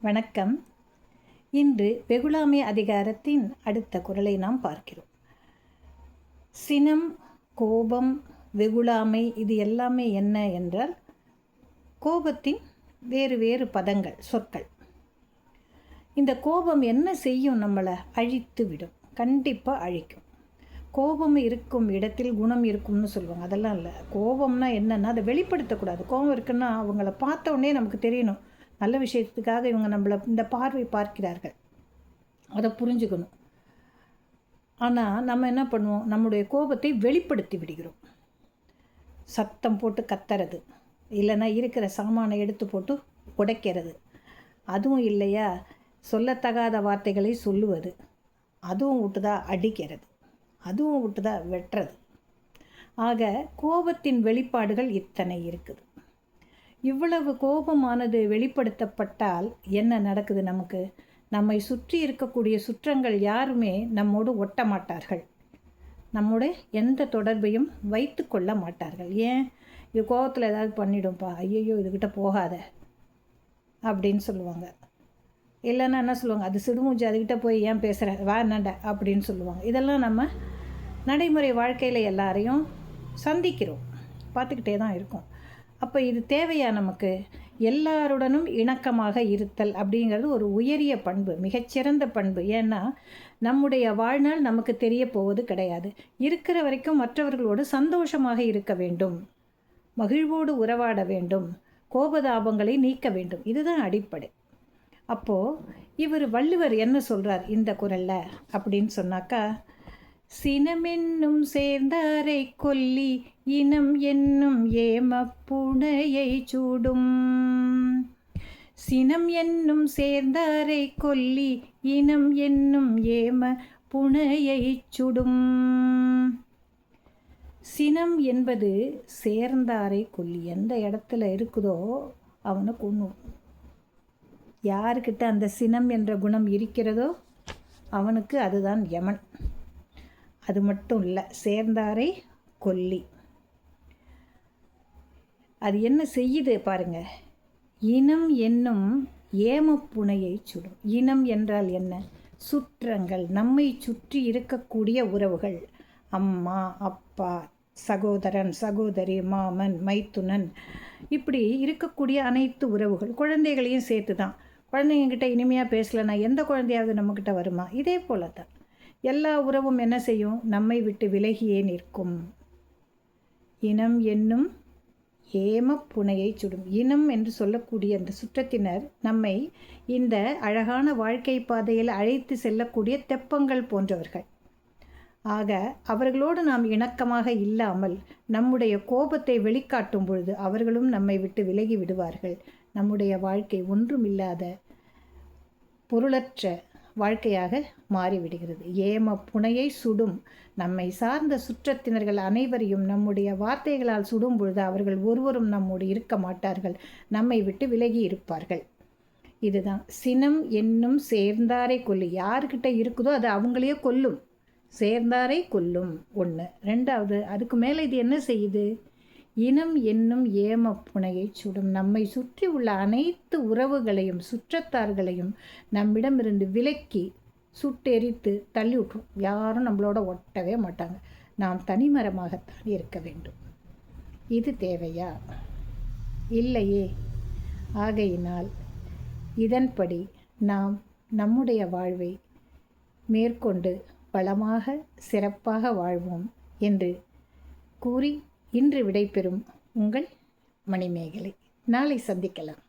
வணக்கம். இன்று வெகுளாமை அதிகாரத்தின் அடுத்த குரலை நாம் பார்க்கிறோம். சினம் கோபம் வெகுளாமை இது எல்லாமே என்ன என்றால் கோபத்தின் வேறு வேறு பதங்கள் சொற்கள். இந்த கோபம் என்ன செய்யும் நம்மளை அழித்து விடும் கண்டிப்பாக அழிக்கும். கோபம் இருக்கும் இடத்தில் குணம் இருக்கும்னு சொல்லுவாங்க. அதெல்லாம் இல்லை. கோபம்னா என்னென்னா அதை வெளிப்படுத்தக்கூடாது. கோபம் இருக்குன்னா அவங்கள பார்த்த உடனே நமக்கு தெரியணும். நல்ல விஷயத்துக்காக இவங்க நம்மளை இந்த பார்வை பார்க்கிறார்கள். அதை புரிஞ்சுக்கணும். ஆனால் நம்ம என்ன பண்ணுவோம்? நம்முடைய கோபத்தை வெளிப்படுத்தி விடுகிறோம். சத்தம் போட்டு கத்துறது இல்லைன்னா இருக்கிற சாமானை எடுத்து போட்டு உடைக்கிறது. அதுவும் இல்லையா? சொல்லத்தகாத வார்த்தைகளை சொல்லுவது அதுவும் விட்டுதா அடிக்கிறது அதுவும் விட்டுதா வெட்டுறது. ஆக கோபத்தின் வெளிப்பாடுகள் இத்தனை இருக்குது. இவ்வளவு கோபமானது வெளிப்படுத்தப்பட்டால் என்ன நடக்குது நமக்கு? நம்மை சுற்றி இருக்கக்கூடிய சுற்றங்கள் யாருமே நம்மோடு ஒட்ட மாட்டார்கள் நம்மோட எந்த தொடர்பையும் வைத்து கொள்ள மாட்டார்கள். ஏன்? இது கோபத்தில் ஏதாவது பண்ணிடும்ப்பா ஐயோ இதுக்கிட்ட போகாத. அப்படின்னு சொல்லுவாங்க. இல்லைன்னா என்ன சொல்லுவாங்க? அது சிடுமூஞ்சி அதுக்கிட்ட போய் ஏன் பேசுகிற வா நட அப்படின்னு சொல்லுவாங்க. இதெல்லாம் நம்ம நடைமுறை வாழ்க்கையில் எல்லாரையும் சந்திக்கிறோம். பார்த்துக்கிட்டே தான் இருக்கோம். அப்போ இது தேவையா நமக்கு? எல்லாருடனும் இணக்கமாக இருத்தல் அப்படிங்கிறது ஒரு உயரிய பண்பு மிகச்சிறந்த பண்பு. ஏன்னா நம்முடைய வாழ்நாள் நமக்கு தெரிய போவது கிடையாது. இருக்கிற வரைக்கும் மற்றவர்களோடு சந்தோஷமாக இருக்க வேண்டும். மகிழ்வோடு உறவாட வேண்டும். கோபதாபங்களை நீக்க வேண்டும். இதுதான் அடிப்படை. அப்போது இவர் வள்ளுவர் என்ன சொல்கிறார் இந்த குரலில்? அப்படின்னு சொன்னாக்கா சினமென்னும் சேர்ந்தாரை கொல்லி இனம் என்னும் ஏமப்புணையை சூடும். சினம் என்னும் சேர்ந்தாரை கொல்லி இனம் என்னும் ஏம புனையை சுடும். சினம் என்பது சேர்ந்தாரை கொல்லி எந்த இடத்துல இருக்குதோ அவனை கொன்னும் யாருக்கிட்ட அந்த சினம் என்ற குணம் இருக்கிறதோ அவனுக்கு அதுதான் யமன். அது மட்டும் இல்லை சேர்ந்தாரை கொல்லி. அது என்ன செய்யுது பாருங்க. இனம் என்னும் ஏமப்புனையை சுடும். இனம் என்றால் என்ன? சுற்றங்கள் நம்மை சுற்றி இருக்கக்கூடிய உறவுகள். அம்மா அப்பா சகோதரன் சகோதரி மாமன் மைத்துனன் இப்படி இருக்கக்கூடிய அனைத்து உறவுகள் குழந்தைகளையும் சேர்த்து தான் குழந்தைங்கக்கிட்ட இனிமையாக பேசலைன்னா எந்த குழந்தையாவது நம்மக்கிட்ட வருமா? இதே போல தான் எல்லா உறவும் என்ன செய்யும்? நம்மை விட்டு விலகியே நிற்கும். இனம் என்னும் ஏம புனையை சுடும். இனம் என்று சொல்லக்கூடிய அந்த சுற்றத்தினர் நம்மை இந்த அழகான வாழ்க்கை பாதையில் அழைத்து செல்லக்கூடிய தெப்பங்கள் போன்றவர்கள். ஆக அவர்களோடு நாம் இணக்கமாக இல்லாமல் நம்முடைய கோபத்தை வெளிக்காட்டும் பொழுது அவர்களும் நம்மை விட்டு விலகி விடுவார்கள். நம்முடைய வாழ்க்கை ஒன்றுமில்லாத பொருளற்ற வாழ்க்கையாக மாறிவிடுகிறது. ஏம புனையை சுடும் நம்மை சார்ந்த சுற்றத்தினர்கள் அனைவரையும் நம்முடைய வார்த்தைகளால் சுடும் பொழுது அவர்கள் ஒருவரும் நம்மோடு இருக்க மாட்டார்கள். நம்மை விட்டு விலகி இருப்பார்கள். இதுதான். சினம் என்னும் சேர்ந்தாரை கொல்லு. யாருக்கிட்ட இருக்குதோ அது அவங்களையே கொல்லும். சேர்ந்தாரை கொல்லும். ஒன்று ரெண்டாவது அதுக்கு மேலே இது என்ன செய்யுது? இனம் என்னும் ஏம புனையை சுடும். நம்மை சுற்றி உள்ள அனைத்து உறவுகளையும் சுற்றத்தார்களையும் நம்மிடமிருந்து விலக்கி சுட்டெரித்து தள்ளி விட்டுரும் யாரும் நம்மளோட ஒட்டவே மாட்டாங்க. நாம் தனிமரமாகத்தான் இருக்க வேண்டும். இது தேவையா? இல்லையே. ஆகையினால் இதன்படி நாம் நம்முடைய வாழ்வை மேற்கொண்டு வளமாக சிறப்பாக வாழ்வோம் என்று கூறி இன்று விடைபெறும் உங்கள் மணிமேகலை. நாளை சந்திக்கலாம்.